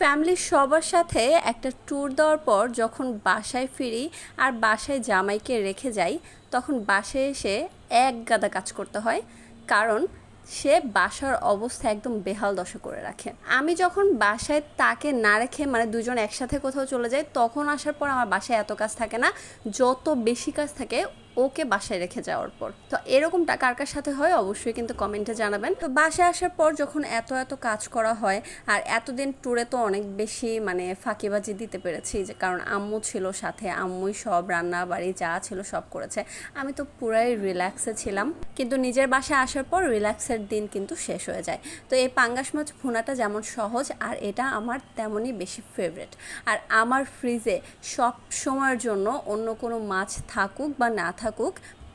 ফ্যামিলির সবার সাথে একটা ট্যুর দেওয়ার পর যখন বাসায় ফিরি আর বাসায় জামাইকে রেখে যাই, তখন বাসায় এসে এক গাদা কাজ করতে হয়। কারণ সে বাসার অবস্থা একদম বেহাল দশা করে রাখে। আমি যখন বাসায় তাকে না রেখে মানে দুজন একসাথে কোথাও চলে যাই, তখন আসার পর আমার বাসায় এত কাজ থাকে না। যত বেশি কাজ থাকে ওকে বাসায় রেখে যাওয়ার পর। তো এরকমটা কার কার সাথে হয় অবশ্যই কিন্তু কমেন্টে জানাবেন। তো বাসায় আসার পর যখন এত এত কাজ করা হয়, আর এতদিন ট্যুরে তো অনেক বেশি মানে ফাঁকিবাজি দিতে পেরেছি যে, কারণ আম্মু ছিল সাথে, আম্মুই সব রান্না বাড়ি যা ছিল সব করেছে। আমি তো পুরাই রিল্যাক্সে ছিলাম, কিন্তু নিজের বাসায় আসার পর রিল্যাক্সের দিন কিন্তু শেষ হয়ে যায়। তো এই পাঙ্গাস মাছ ভুনাটা যেমন সহজ, আর এটা আমার তেমনই বেশি ফেভারেট আর আমার ফ্রিজে সব সময়ের জন্য অন্য কোনো মাছ থাকুক বা না থাকুক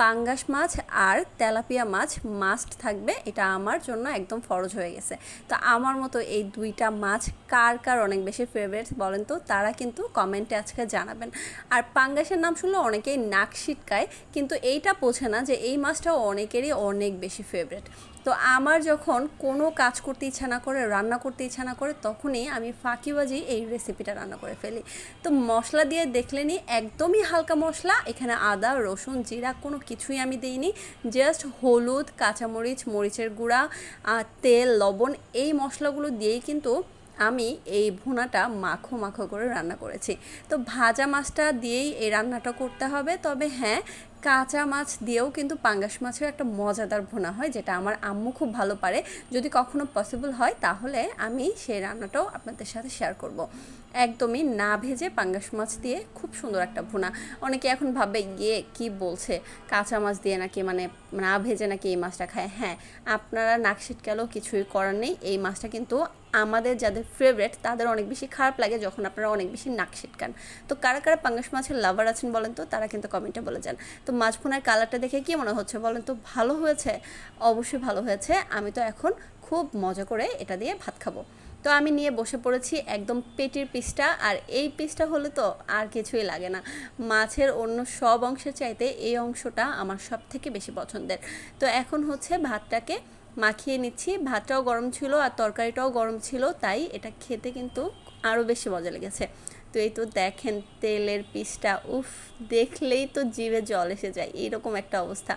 পাঙ্গাস মাছ আর তেলাপিয়া মাছ মাস্ট থাকবে। এটা আমার জন্য একদম ফরজ হয়ে গেছে। তো আমার মতো এই দুইটা মাছ কার কার অনেক বেশি ফেভারিট বলেন তো, তারা কিন্তু কমেন্টে আজকে জানাবেন। আর পাঙ্গাসের নাম শুনলে অনেকেই নাক ছিটকায় কিন্তু এইটা বোঝে না যে এই মাছটাও অনেকেরই অনেক বেশি ফেভারিট তো আমার যখন কোনো কাজ করতে ইচ্ছা না করে, রান্না করতে ইচ্ছা না করে, তখনই আমি ফাঁকিবাজি এই রেসিপিটা রান্না করে ফেলি। তো মশলা দিয়ে দেখলেনি একদমই হালকা মশলা, এখানে আদা, রসুন, জিরা কোনো কিছুই আমি দিইনি। জাস্ট হলুদ, কাঁচামরিচ, মরিচের গুঁড়া তেল, লবণ এই মশলাগুলো দিয়েই কিন্তু আমি এই ভুনাটা মাখো মাখো করে রান্না করেছি। তো ভাজা মাছটা দিয়েই এই রান্নাটা করতে হবে। তবে হ্যাঁ কাঁচা মাছ দিয়েও কিন্তু পাঙ্গাস মাছের একটা মজাদার ভুনা হয়, যেটা আমার আম্মু খুব ভালো পারে। যদি কখনো পসিবল হয়, তাহলে আমি সেই রান্নাটাও আপনাদের সাথে শেয়ার করব। একদমই না ভেজে পাঙ্গাস মাছ দিয়ে খুব সুন্দর একটা ভুনা। অনেকে এখন ভাবে গিয়ে কি বলছে? কাঁচা মাছ দিয়ে নাকি মানে না ভেজে নাকি এই মাছটা খায়? হ্যাঁ আপনারা নাক ছিটকালেও কিছুই করার নেই। এই মাছটা কিন্তু আমাদের যাদের ফেভারেট তাদের অনেক বেশি খারাপ লাগে যখন আপনারা অনেক বেশি নাক ছিটকান। তো কারা কারা পাঙ্গাস মাছের লাভার আছেন বলেন তো, তারা কিন্তু কমেন্টে বলে যান। তো মাছ কালারটা দেখে কি মনে হচ্ছে বলেন তো, ভালো হয়েছে? অবশ্যই ভালো হয়েছে। আমি তো এখন খুব মজা করে এটা দিয়ে ভাত খাব। তো আমি নিয়ে বসে পড়েছি একদম পেটির পিসটা, আর এই পিসটা হলে তো আর কিছুই লাগে না। মাছের অন্য সব অংশের চাইতে এই অংশটা আমার সব থেকে বেশি পছন্দের। তো এখন হচ্ছে ভাতটাকে মাখিয়ে নিচ্ছি। ভাতটাও গরম ছিল আর তরকারিটাও গরম ছিল, তাই এটা খেতে কিন্তু আরও বেশি মজা লেগেছে। তো এই তো দেখেন তেলের পিসটা, উফ, দেখলেই তো জিভে জল এসে যায়, এইরকম একটা অবস্থা।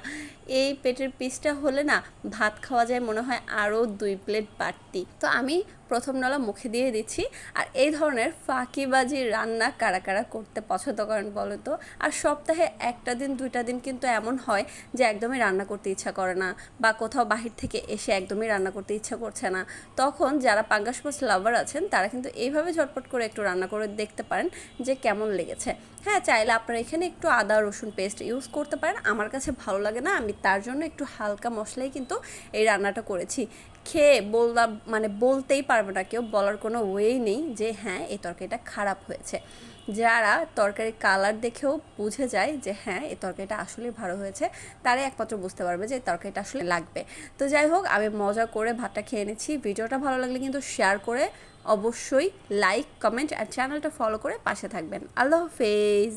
এই পেটের পিসটা হলে না ভাত খাওয়া যায় মনে হয় আরও দুই প্লেট বাড়তি। তো আমি প্রথম নলা মুখে দিয়ে দিচ্ছি। আর এই ধরনের ফাঁকিবাজি রান্না কারা কারা করতে পছন্দ করেন বলো তো? আর সপ্তাহে একটা দিন, দুইটা দিন কিন্তু এমন হয় যে একদমই রান্না করতে ইচ্ছা করে না বা কোথাও বাহির থেকে এসে একদমই রান্না করতে ইচ্ছা করছে না। তখন যারা পাঙ্গাস মাছ লাভার আছেন, তারা কিন্তু এইভাবে ঝটপট করে একটু রান্না করে দেখতে পারেন যে কেমন লেগেছে। হ্যাঁ চাইলে আপনারা এখানে একটু আদা, রসুন পেস্ট ইউজ করতে পারেন। আমার কাছে ভালো লাগে না, আমি তার জন্য একটু হালকা মশলাই কিন্তু এই রান্নাটা করেছি। খেয়ে বললাম মানে বলতেই পারবে না কেউ, বলার কোনো ওয়েই নেই যে হ্যাঁ এই তরকারিটা খারাপ হয়েছে। যারা তরকারি কালার দেখেও বুঝে যায় যে হ্যাঁ এই তরকারিটা আসলেই ভালো হয়েছে। তারাই একমাত্র বুঝতে পারবে যে এই তরকারিটা আসলে লাগবে। তো যাই হোক, আমি মজা করে ভাতটা খেয়ে নিচ্ছি। ভিডিওটা ভালো লাগলে কিন্তু শেয়ার করে অবশ্যই লাইক কমেন্ট আর চ্যানেলটা ফলো করে পাশে থাকবেন। আল্লাহ হাফেজ!